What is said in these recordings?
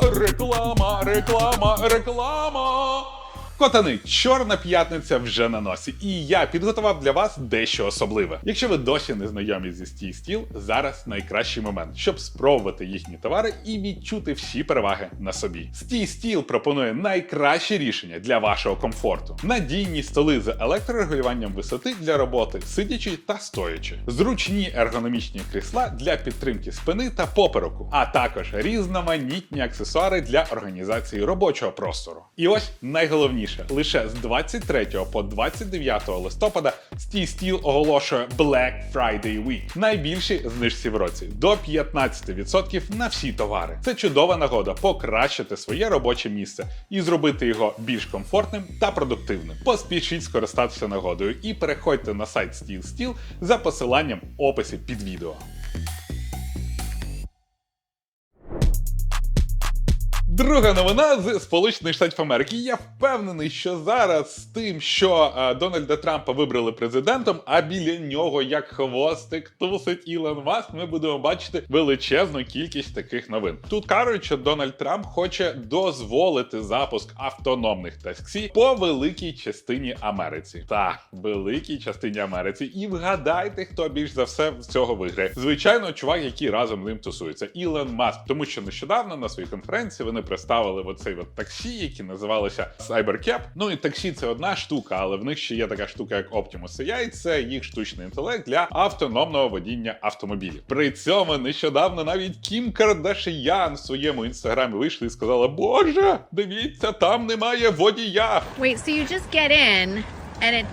Реклама, реклама, реклама. Котани, чорна п'ятниця вже на носі, і я підготував для вас дещо особливе. Якщо ви досі не знайомі зі стій стіл, зараз найкращий момент, щоб спробувати їхні товари і відчути всі переваги на собі. Стій стіл пропонує найкраще рішення для вашого комфорту: надійні столи з електрорегулюванням висоти для роботи, сидячи та стоячи, зручні ергономічні крісла для підтримки спини та попереку, а також різноманітні аксесуари для організації робочого простору. І ось найголовніше: лише з 23 по 29 листопада стій стіл оголошує Black Friday Week. Найбільші знижці в році до 15% на всі товари. Це чудова нагода покращити своє робоче місце і зробити його більш комфортним та продуктивним. Поспішіть скористатися нагодою і переходьте на сайт Steel Steel за посиланням в описі під відео. Друга новина з Сполучених Штатів Америки. Я впевнений, що зараз з тим, що е, Дональда Трампа вибрали президентом, а біля нього як хвостик тусить Ілон Маск, ми будемо бачити величезну кількість таких новин. Тут кажуть, що Дональд Трамп хоче дозволити запуск автономних таксі по великій частині Америці. Так, великій частині Америці. І вгадайте, хто більш за все з цього виграє. Звичайно, чувак, який разом з ним тусується, Ілон Маск, тому що нещодавно на своїй конференції вони представили оцей от таксі, які називалися CyberCab. Ну і таксі це одна штука, але в них ще є така штука, як Optimus AI, це їх штучний інтелект для автономного водіння автомобілів. При цьому нещодавно навіть Кім Кардашиян в своєму інстаграмі вийшли і сказала: Боже, дивіться, там немає водія. Wait, so you just get in and it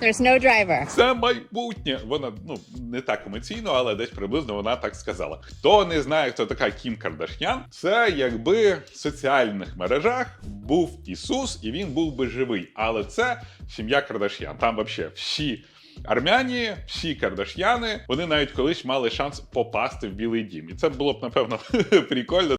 there's no driver. Це майбутнє. Вона ну не так емоційно, але десь приблизно вона так сказала. Хто не знає, хто така Кім Кардашян, це якби в соціальних мережах був Ісус, і він був би живий. Але це сім'я Кардашян. Там взагалі всі. Армяні, всі кардаш'яни, вони навіть колись мали шанс попасти в білий дім, і це було б напевно прикольно.